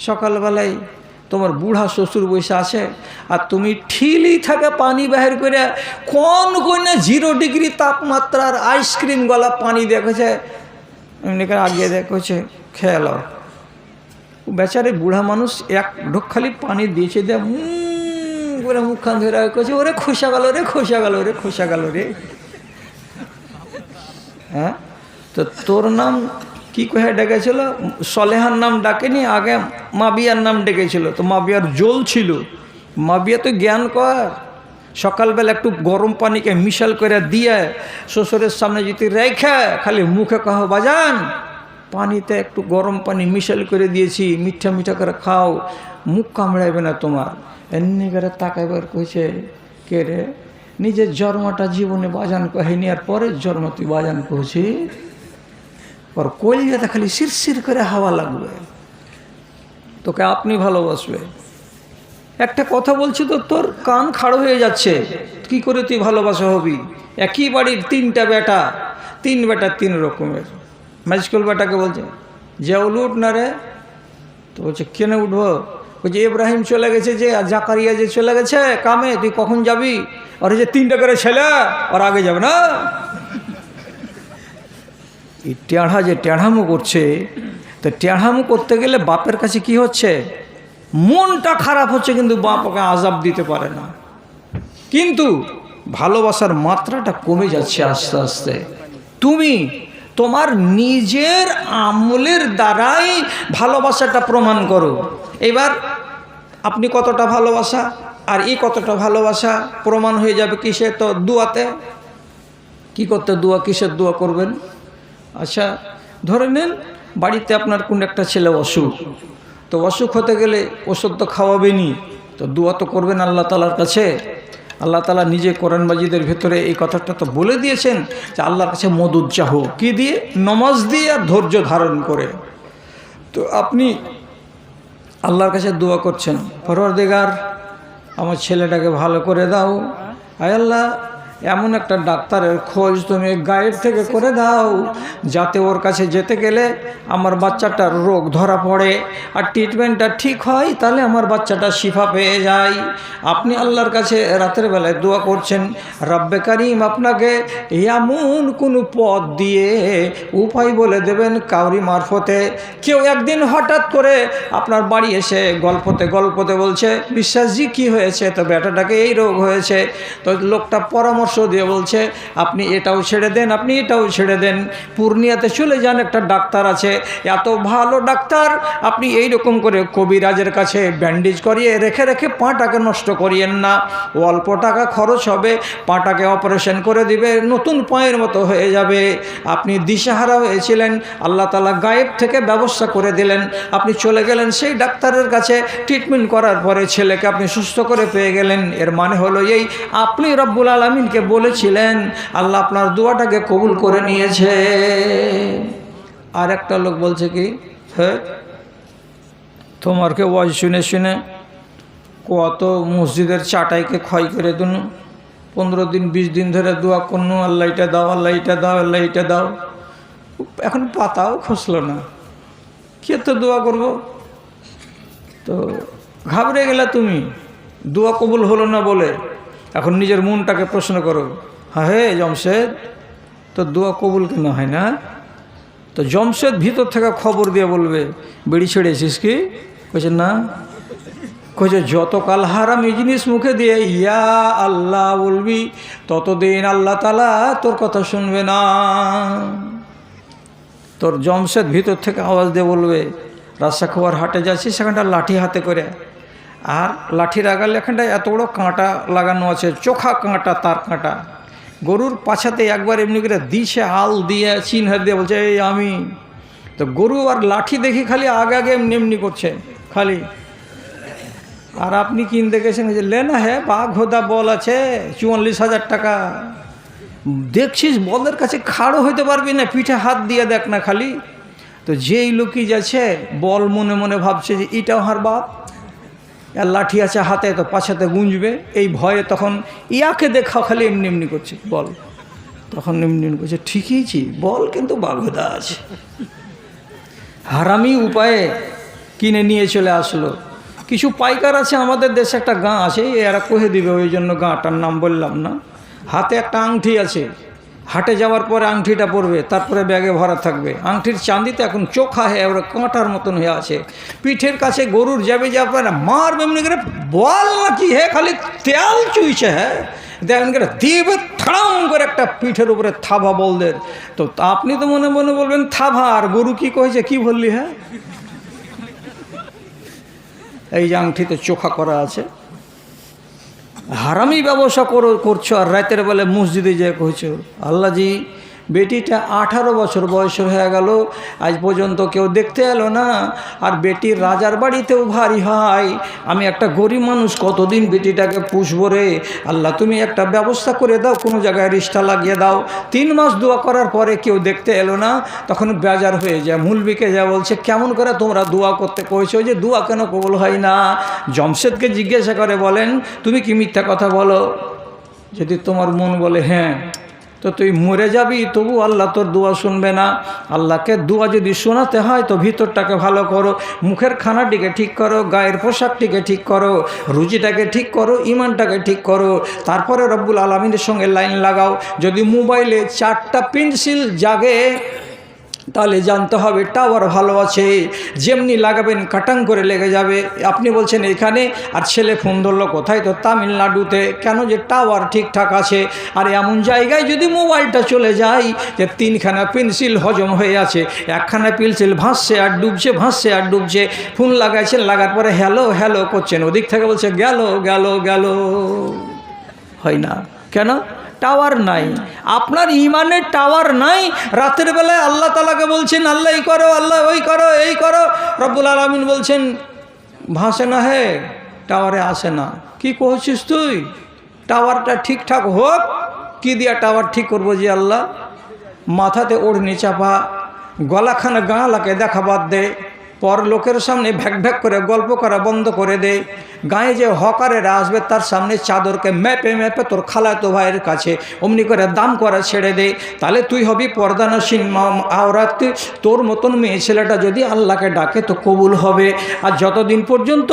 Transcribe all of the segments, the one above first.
সকালবেলায় তোমার বুড়া শ্বশুর বসে আছে আর তুমি ঠিলি থাকে পানি বাহির করে কোন কোন জিরো ডিগ্রি তাপমাত্রার আইসক্রিম গলা পানি দেখেছে। এমনি করে আগে দেখেছে খেয়ে নাও বেচারে বুড়া মানুষ এক ঢোক খালি পানি দিয়েছে দিয়ে করে মুখখান ধরে করছে ওরে খোসা গেল রে, খোসা গেল রে, খোসা গেল রে। হ্যাঁ? তো তোর নাম কি কহে, ডেকেছিল? সলেহার নাম ডাকেনি, আগে মাবিয়ার নাম ডেকেছিল। তো মাবিয়ার জল ছিল। মাবিয়া তো জ্ঞান কর। সকালবেলা একটু গরম পানিকে মিশাল করে দিয়ে শ্বশুরের সামনে যদি রেখে, খালি মুখে কহ, বাজান, পানিতে একটু গরম পানি মিশাল করে দিয়েছি, মিঠা মিঠা করে খাও, মুখ কামড়াইবে না তোমার। এমনি করে তাকাইবার কইছে, কে রে? নিজের জন্মটা জীবনে বাজান কহেনি, আর পরের জন্ম তুই বাজান কহছি পর কলিজাতে খালি শিরশির করে হাওয়া লাগবে। তোকে আপনি ভালোবাসবে। একটা কথা বলছি তো, তোর কান খাড়ো হয়ে যাচ্ছে। কি করে তুই ভালোবাসা হবি? একই বাড়ির তিনটা বেটা, তিন বেটা তিন রকমের। ম্যাজিক্যাল বেটাকে বলছে, যে উঠ না রে। তো বলছে, কেন উঠবো? বলছে, ইব্রাহিম চলে গেছে যে, আর জাকারিয়া যে চলে গেছে, কামে, তুই কখন যাবি? আর যে তিনটা করে ছেলে ওর আগে যাবে না। এই টেঁড়া যে টেঁড়ামো করছে, তো টেঁড়ামো করতে গেলে বাপের কাছে কি হচ্ছে? মনটা খারাপ হচ্ছে, কিন্তু বাপ ওকে আজাব দিতে পারে না। কিন্তু ভালোবাসার মাত্রাটা কমে যাচ্ছে আস্তে আস্তে। তুমি তোমার নিজের আমলের দ্বারাই ভালোবাসাটা প্রমাণ করো। এবার আপনি কতটা ভালোবাসা আর এই কতটা ভালোবাসা প্রমাণ হয়ে যাবে কিসে তো, দুয়াতে? কি করতে দোয়া, কিসের দোয়া করবেন? আচ্ছা ধরে নেন বাড়িতে আপনার কোন একটা ছেলে অসুখ। তো অসুখ হতে গেলে ওষুধ তো খাওয়াবেনি তো দোয়া তো করবেন আল্লাহ তালার কাছে। আল্লাহ তালা নিজে কোরআন মাজিদের ভেতরে এই কথাটা তো বলে দিয়েছেন যে আল্লাহর কাছে মদুদ চাহ। কি দিয়ে? নমাজ দিয়ে আর ধৈর্য ধারণ করে। তো আপনি আল্লাহর কাছে দোয়া করছেন পরওয়ারদিগার আমার ছেলেটাকে ভালো করে দাও। আয় আল্লাহ এমন একটা ডাক্তারের খোঁজ তুমি গায়ের থেকে করে দাও, যাতে ওর কাছে যেতে গেলে আমার বাচ্চাটার রোগ ধরা পড়ে আর ট্রিটমেন্টটা ঠিক হয়, তাহলে আমার বাচ্চাটা শিফা পেয়ে যায়। আপনি আল্লাহর কাছে রাতের বেলায় দোয়া করছেন, রাব্বে কারিম আপনাকে এমন কোনো পথ দিয়ে উপায় বলে দেবেন কাউরি মারফতে। কেউ একদিন হঠাৎ করে আপনার বাড়ি এসে গল্পতে গল্পতে বলছে, বিশ্বাসজি, কি হয়েছে? তো বেটাটাকে এই রোগ হয়েছে। তো লোকটা পরামর্শ দিয়ে বলছে, আপনি এটাও ছেড়ে দেন, আপনি এটাও ছেড়ে দেন। পূর্ণিয়াতে চলে যান, একটা ডাক্তার আছে, এত ভালো ডাক্তার, আপনি এই রকম করে কবিরাজের কাছে ব্যান্ডেজ করিয়ে রেখে রেখে পাটাকে নষ্ট করিয়েন না। অল্প টাকা খরচ হবে, পাটাকে অপারেশন করে দিবে, নতুন পায়ের মতো হয়ে যাবে। আপনি দিশাহারা হয়েছিলেন, আল্লাহ তালা গায়েব থেকে ব্যবস্থা করে দিলেন। আপনি চলে গেলেন সেই ডাক্তারের কাছে ট্রিটমেন্ট করার পরে ছেলেকে আপনি সুস্থ করে পেয়ে গেলেন। এর মানে হলো এই, আপনি রব্বুল আলমিনকে বলেছিলেন, আল্লাহ আপনার দোয়াটাকে কবুল করে নিয়েছে। আর একটা লোক বলছে কি হ্যাঁ তোমারকে ওয়াজ শুনে শুনে কত মসজিদের চাটাইকে ক্ষয় করে দিন। পনেরো দিন, বিশ দিন ধরে দোয়া করুন, আল্লাহ এটা দাও, আল্লাহ এটা দাও, আল্লাহ এটা দাও। এখন পাতাও খসলো না। কে তো দোয়া করব? তো ঘাবড়ে গেলে তুমি। দোয়া কবুল হলো না বলে এখন নিজের মনটাকে প্রশ্ন করো হ্যাঁ হে জমশেদ তো দোয়া কবুল কেন হয় না? তো জমশেদ ভিতর থেকে খবর দিয়ে বলবে, বেড়ি ছেড়েছিস কি? কইছে, না। কইছে যত কাল হারাম এই জিনিস মুখে দিয়ে, ইয়া আল্লাহ বলবি ততদিন আল্লাহ তালা তোর কথা শুনবে না। তোর জমশেদ ভিতর থেকে আওয়াজ দিয়ে বলবে রাস্তা হাটে যাচ্ছি সেখানটা লাঠি হাতে করে। আর লাঠির আগালে এখানটা এত বড় কাঁটা লাগানো আছে, চোখা কাঁটা, তার কাঁটা। গরুর পাছাতে একবার এমনি করে দিছে হাল দিয়ে চিহ্ন দিয়ে বলছে, এই আমি। তো গরু আর লাঠি দেখি খালি আগে আগে এমনি এমনি করছে, খালি। আর আপনি কিনতে গেছেন যে লেনা হ্যাঁ বাঘ হোদা বল আছে, চুয়াল্লিশ হাজার টাকা। দেখছিস বলের কাছে খাড়ো হইতে পারবি না, পিঠে হাত দিয়ে দেখ না খালি। তো যেই লোকই যাচ্ছে, বল মনে মনে ভাবছে যে এটাও হার বাপ। লাঠি আছে হাতে, তো পাছাতে গুঁজবে। এই ভয়ে তখন ইয়াকে দেখাও খালি এমনি এমনি করছে, বল। তখন এমনি এমনি করছে ঠিকইছি বল কিন্তু বাঘদা আছে। হারামি উপায়ে কিনে নিয়ে চলে আসলো। কিছু পাইকার আছে আমাদের দেশে, একটা গাঁ আছে, এরা কহে দিবে, ওই জন্য গাঁটার নাম বললাম না। হাতে একটা আংটি আছে হাটে যাওয়ার পরে আংটিটা পরবে, তারপরে ব্যাগে ভরা থাকবে। আংটির চাঁদিতে এখন চোখা হয়ে ওরা কাঁটার মতন হয়ে আছে। পিঠের কাছে গরুর যাবে যাবে না মার এমনি করে বল না কি হে, খালি তেল চুইছে হ্যাঁ দেখেন করে দেবে থাম করে একটা পিঠের উপরে থাবা বলদের তো আপনি তো মনে মনে বলবেন, থাবা, আর গরু কি কয়েছে কি বললি হ্যাঁ এই যে আংটিতে চোখা করা আছে। হারামি ব্যবসা করো করছ আর রাতের বেলা মসজিদে যা কইছো আল্লাহজি বেটিটা আঠারো বছর বয়সের হয়ে গেল। আজ পর্যন্ত কেউ দেখতে এলো না। আর বেটির রাজার বাড়িতেও ভারী হয় আমি একটা গরিব মানুষ, কতদিন বেটিটাকে পুষবো রে? আল্লাহ, তুমি একটা ব্যবস্থা করে দাও, কোনো জায়গায় রিস্টা লাগিয়ে দাও। তিন মাস দোয়া করার পরে কেউ দেখতে এলো না। তখন বেজার হয়ে যায়, মুলবিকে যা বলছে, কেমন করে তোমরা দোয়া করতে কয়েছো যে দোয়া কেন কবল হয় না? জমশেদকে জিজ্ঞাসা করে বলেন, তুমি কি মিথ্যা কথা বলো? যদি তোমার মন বলে হ্যাঁ। তো তুই মরে যাবি, তবু আল্লাহ তোর দোয়া শুনবে না। আল্লাহকে দোয়া যদি শোনাতে হয়, তো ভিতরটাকে ভালো করো, মুখের খানাটিকে ঠিক করো, গায়ের পোশাকটিকে ঠিক করো, রুচিটাকে ঠিক করো, ইমানটাকে ঠিক করো, তারপরে রব্বুল আলমিনের সঙ্গে লাইন লাগাও। যদি মোবাইলে চারটা পেন্সিল জাগে তাহলে জানতে হবে, টাওয়ার ভালো আছে, যেমনি লাগাবেন, কাটাং করে লেগে যাবে। আপনি বলছেন এখানে, আর ছেলে ফোন ধরলো কোথায়? তো তামিলনাড়ুতে। কেন যে টাওয়ার ঠিকঠাক আছে? আর এমন জায়গায় যদি মোবাইলটা চলে যায়, যে তিনখানা পেন্সিল হজম হয়ে আছে, একখানা পেন্সিল ভাসছে আর ডুবছে, ভাসছে আর ডুবছে, ফোন লাগাইছেন, লাগার পরে হ্যালো হ্যালো করছেন, ওদিক থেকে বলছে গেল গেল গেল। হয় না। কেন? টাওয়ার নাই। আপনার ইমানের টাওয়ার নাই। রাতের বেলায় আল্লাহ তালাকে বলছেন, আল্লাহ এই করো, আল্লাহ ওই করো, এই করো। রব্বুল আলমিন বলছেন, ভাসে না হে, টাওয়ারে আসে না। কি কহছিস তুই? টাওয়ারটা ঠিকঠাক হোক, কি দিয়া টাওয়ার ঠিক করব যে আল্লাহ? মাথাতে ওড়নি চাপা, গলাখানা গাঁলাকে দেখা বাদ দে। পর লোকের সামনে ভ্যাক ভ্যাক করে গল্প করা বন্ধ করে দেয়। গায়ে যে হকারেরা আসবে, তার সামনে চাদরকে ম্যাপে ম্যাপে তোর খালাতো ভাইয়ের কাছে অমনি করে দাম করা ছেড়ে দেয়। তাহলে তুই হবি পর্দানসীন আওরাত। তোর মতন মেয়ে ছেলেটা যদি আল্লাহকে ডাকে তো কবুল হবে। আর যতদিন পর্যন্ত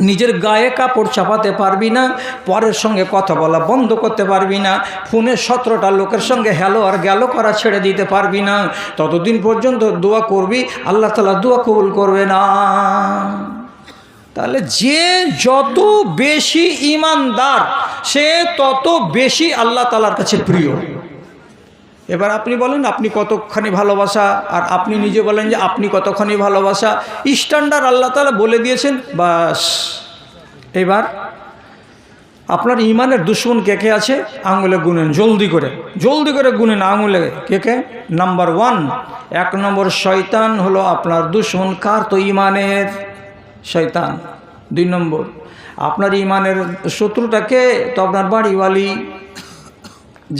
নিজের গায়ে কাপড় চাপাতে পারবি না, পরের সঙ্গে কথা বলা বন্ধ করতে পারবি না, ফোনে সতেরোটা লোকের সঙ্গে হ্যালো আর গেল করা ছেড়ে দিতে পারবি না। ততদিন পর্যন্ত দোয়া করবি, আল্লাহ তালা দোয়া কবুল করবে না। তাহলে যে যত বেশি ইমানদার, সে তত বেশি আল্লাহ তালার কাছে প্রিয়। এবার আপনি বলেন, আপনি কতখানি ভালোবাসা, আর আপনি নিজে বলেন যে আপনি কতখানি ভালোবাসা। স্ট্যান্ডার্ড আল্লাহ তালা বলে দিয়েছেন, বাস। এবার আপনার ইমানের দুশ্মন কে কে আছে? আঙুলে গুনেন, জলদি করে। জলদি করে গুনেন, আঙুলে কে কে? নাম্বার ওয়ান এক নম্বর শয়তান হলো আপনার দুশ্মন। কার তো ইমানের শয়তান। দুই নম্বর, আপনার ইমানের শত্রুটাকে তো আপনার বাড়িওয়ালি।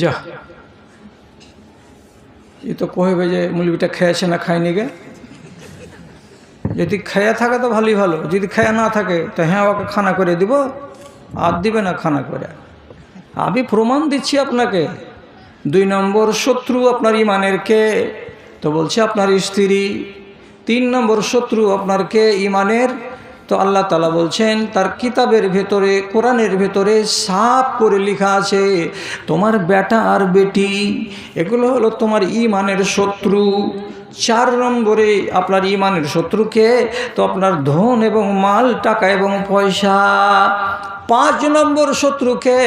যা এ তো কহবে যে মুলবিটা খেয়েছে না খায়নি গে। যদি খেয়ে থাকে তো ভালোই ভালো, যদি খেয়ে না থাকে তো হ্যাঁ ওকে খানা করে দিব, আর দিবে না খানা করে। আমি প্রমাণ দিচ্ছি আপনাকে, দুই নম্বর শত্রু আপনার ইমানের কে? তো বলছে আপনার স্ত্রী। তিন নম্বর শত্রু আপনার কে? ইমানের তো আল্লাহ তালা বলছেন, তার কিতাবের ভেতরে, কোরআনের ভেতরে সাপ করে লেখা আছে, তোমার বেটা আর বেটি, এগুলো হলো তোমার ইমানের শত্রু। চার নম্বরে আপনার ইমানের শত্রুকে তো আপনার ধন এবং মাল, টাকা এবং পয়সা। পাঁচ নম্বর শত্রুকে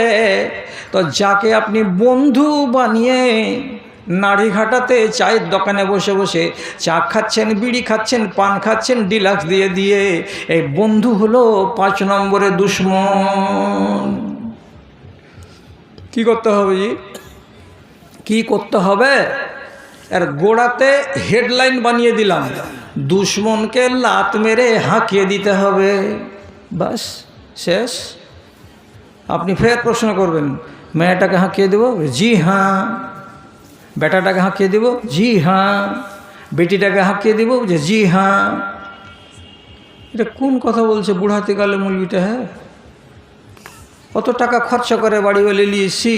তো যাকে আপনি বন্ধু বানিয়ে নাড়ি ঘাটাতে চায়ের দোকানে বসে বসে চা খাচ্ছেন, বিড়ি খাচ্ছেন, পান খাচ্ছেন, ডিলাক্স দিয়ে দিয়ে। এই বন্ধু হলো পাঁচ নম্বরে দুশ্মন। কি করতে হবে জি? কি করতে হবে? আর গোড়াতে হেডলাইন বানিয়ে দিলাম। দুশ্মনকে লাত মেরে হাঁকিয়ে দিতে হবে। বাস, শেষ। আপনি ফের প্রশ্ন করবেন, মেয়েটাকে হাঁকিয়ে দেবো? জি হ্যাঁ। বেটাটাকে হাঁকিয়ে দেব, জি হ্যাঁ বেটিটাকে হাঁকিয়ে দেব, যে জি হ্যাঁ এটা কোন কথা বলছে বুড়াতে গেলে মুলবিটা হ্যাঁ? কত টাকা খরচা করে বাড়িওয়ালি নিয়েছি,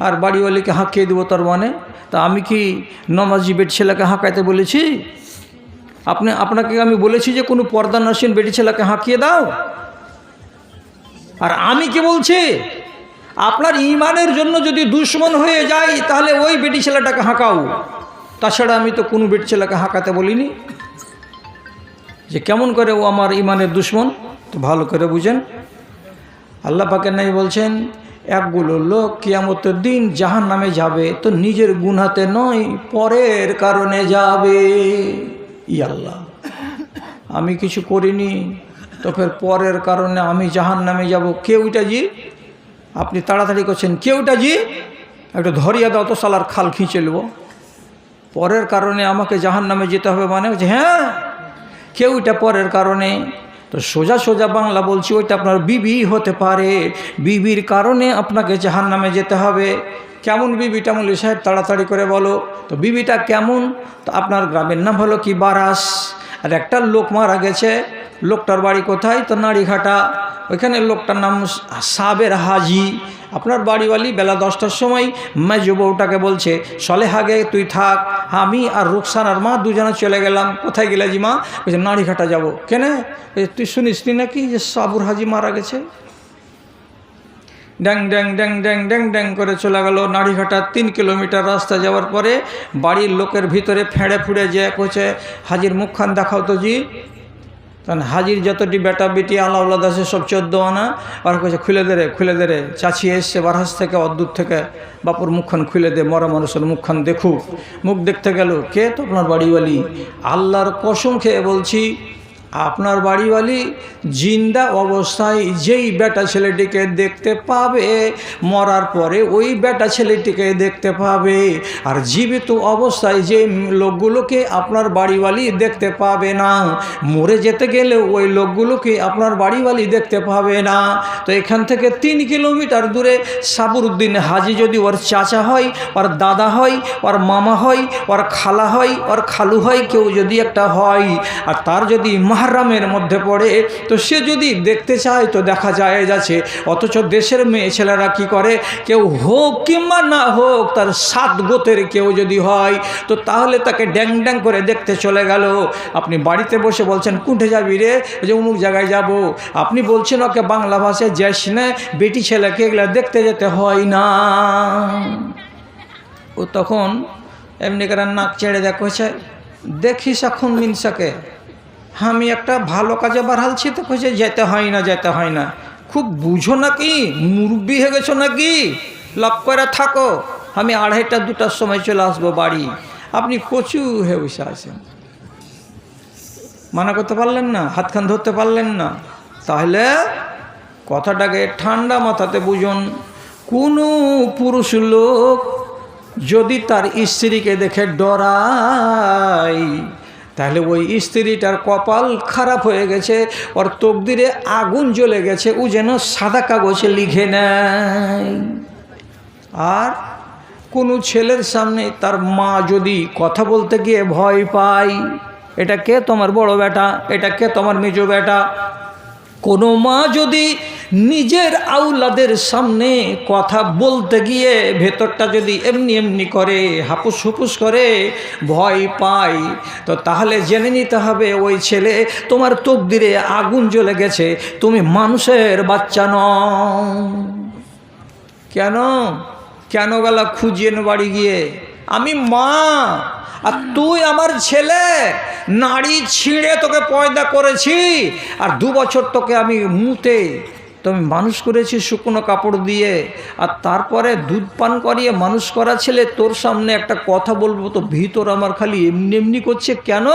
আর বাড়িওয়ালিকে হাঁকিয়ে দেবো তার মানে? তা আমি কি নমাজি বেট ছেলেকে হাঁকাইতে বলেছি? আপনি, আপনাকে আমি বলেছি যে কোনো পর্দা নসীন বেটি ছেলেকে হাঁকিয়ে দাও। আর আমি কি বলছি? আপনার ইমানের জন্য যদি দুশ্মন হয়ে যায়, তাহলে ওই বেটি ছেলেটাকে হাঁকাও। তাছাড়া আমি তো কোনো বেটি ছেলেকে হাঁকাতে বলিনি। যে কেমন করে ও আমার ইমানের দুশ্মন, তো ভালো করে বুঝেন। আল্লাহ পাকের নাই বলছেন, একগুলো লোক কিয়ামতের দিন জাহান নামে যাবে, তো নিজের গুনাতে নয়, পরের কারণে যাবে। ই আল্লাহ, আমি কিছু করিনি, তো ফের পরের কারণে আমি জাহান নামে যাব কেউটা জি? আপনি তাড়াতাড়ি করছেন, কেউটা জি? একটু ধরিয়া দাও তো সালার খাল খিঁচে নেব পরের কারণে আমাকে জাহান নামে যেতে হবে মানে হচ্ছে হ্যাঁ? কেউটা পরের কারণে। তো সোজা সোজা বাংলা বলছি, ওইটা আপনার বিবি হতে পারে। বিবির কারণে আপনাকে জাহান নামে যেতে হবে। কেমন বিবিটা মলি সাহেব, তাড়াতাড়ি করে বলো। তো বিবিটা কেমন? তো আপনার গ্রামের নাম হলো কি? বারাস। আর একটা লোক মারা গেছে। লোকটার বাড়ি কোথায়? তো নাড়িঘাটা। ওইখানে লোকটার নাম সাবের হাজি। আপনার বাড়িওয়ালি বেলা দশটার সময় মেজো বউটাকে বলছে সলে হাগে তুই থাক, আমি আর রুকসানার মা দুজনে চলে গেলাম। কোথায় গেলে জি মা? বলছে, নাড়িঘাটা যাব। কেনে? তুই শুনিস নাকি যে সাবুর হাজি মারা গেছে? ড্যাং ড্যাং ড্যাং ড্যাং ড্যাং ড্যাং করে চলে গেল নাড়িঘাটা। তিন কিলোমিটার রাস্তা যাওয়ার পরে বাড়ির লোকের ভিতরে ফেঁড়ে ফুড়ে যে কোচে হাজির মুখখান দেখাও তো জি। কারণ হাজির যতটি বেটা বেটি আল্লাহ আছে সব চোদ্দ আনা আর কইছে, খুলে দে খুলে দে চাচি এসছে বারহাস থেকে অদ্দূর থেকে বাপুর মুখখান খুলে দে, মরা মানুষের মুখখান দেখুক। মুখ দেখতে গেল, কে তো আপনার বাড়িওয়ালি? আল্লাহর কসম খেয়ে বলছি আপনার বাড়িওয়ালি জিন্দা অবস্থায় যেই বেটা ছেলেটিকে দেখতে পাবে, মরার পরে ওই বেটা ছেলেটিকে দেখতে পাবে। আর জীবিত অবস্থায় যে লোকগুলোকে আপনার বাড়িওয়ালি দেখতে পাবে না, মরে যেতে গেলে ওই লোকগুলোকে আপনার বাড়িওয়ালি দেখতে পাবে না। তো এখান থেকে তিন কিলোমিটার দূরে সাবুরুদ্দিন হাজি যদি ওর চাচা হয়, ওর দাদা হয়, ওর মামা হয়, ওর খালা হয়, ওর খালু হয়, কেউ যদি একটা হয়, আর তার যদি মাহারামের মধ্যে পড়ে, তো সে যদি দেখতে চায়, তো দেখা যায় যাচ্ছে, অথচ দেশের মেয়ে ছেলেরা কি করে? কেউ হোক কিংবা না হোক, তার সাত গোতের কেউ যদি হয়, তো তাহলে তাকে ড্যাং ড্যাং করে দেখতে চলে গেল। আপনি বাড়িতে বসে বলছেন কুণ্ঠে যাবি রে? যে অমুক জায়গায় যাব। আপনি বলছেন, ওকে বাংলা ভাষায় যাস না, বেটি ছেলেকে এগুলো দেখতে যেতে হয় না। ও তখন এমনি করে নাক ছেড়ে দেখছে দেখিস এখন মিনসাকে। আমি একটা ভালো কাজে বাড়ালছি তো কইছে, যেতে হয় না, যেতে হয় না। খুব বুঝো নাকি? মুরব্বি হয়ে গেছো নাকি? লাভ করে থাকো। আমি আড়াইটা, দুটার সময় চলে আসব বাড়ি। আপনি কচু হয়ে বসে আছেন। মানা করতে পারলেন না হাতখান ধরতে পারলেন না। তাহলে কথাটাকে ঠান্ডা মাথাতে বুঝুন। কোনো পুরুষ লোক যদি তার স্ত্রীকে দেখে ডরায় তাহলে ওই স্ত্রীটার কপাল খারাপ হয়ে গেছে, ওর তকদিরে আগুন জ্বলে গেছে, ও যেন সাদা কাগজে লিখে নেয়। আর কোনো ছেলের সামনে তার মা যদি কথা বলতে গিয়ে ভয় পায়, এটা কে তোমার বড় বেটা? এটা কে তোমার মেজো বেটা? কোনো মা যদি নিজের আউলাদের সামনে কথা বলতে গিয়ে ভেতরটা যদি এমনি এমনি করে, হাপুস হুপুস করে, ভয় পায়, তো তাহলে জেনে নিতে হবে, ওই ছেলে তোমার তকদিরে আগুন জ্বলে গেছে, তুমি মানুষের বাচ্চা নও। কেন? কেন গেলা খুঁজিয়ে বাড়ি গিয়ে? আমি মা, আর তুই আমার ছেলে, নাড়ি ছিঁড়ে তোকে পয়দা করেছি, আর দু বছর তোকে আমি মুতে। তো আমি মানুষ করেছি শুকনো কাপড় দিয়ে, আর তারপরে দুধ পান করিয়ে মানুষ করা ছেলে, তোর সামনে একটা কথা বলব তো ভিতর আমার খালি এমনি এমনি করছে। কেন?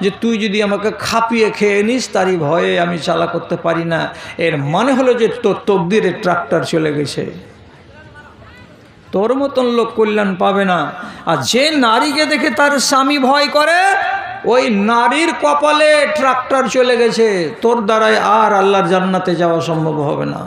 যে তুই যদি আমাকে খাপিয়ে খেয়ে নিস, তারই ভয়ে আমি চালা করতে পারি না। এর মানে হলো যে তোর তকদিরে ট্রাক্টর চলে গেছে। তোর মতন লোক কল্যাণ পাবে না। আর যে নারীকে দেখে তার স্বামী ভয় করে ওই নারীর কপালে ট্রাক্টর চলে গেছে, তোর দ্বারাই আর আল্লাহর জান্নাতে যাওয়া সম্ভব হবে না।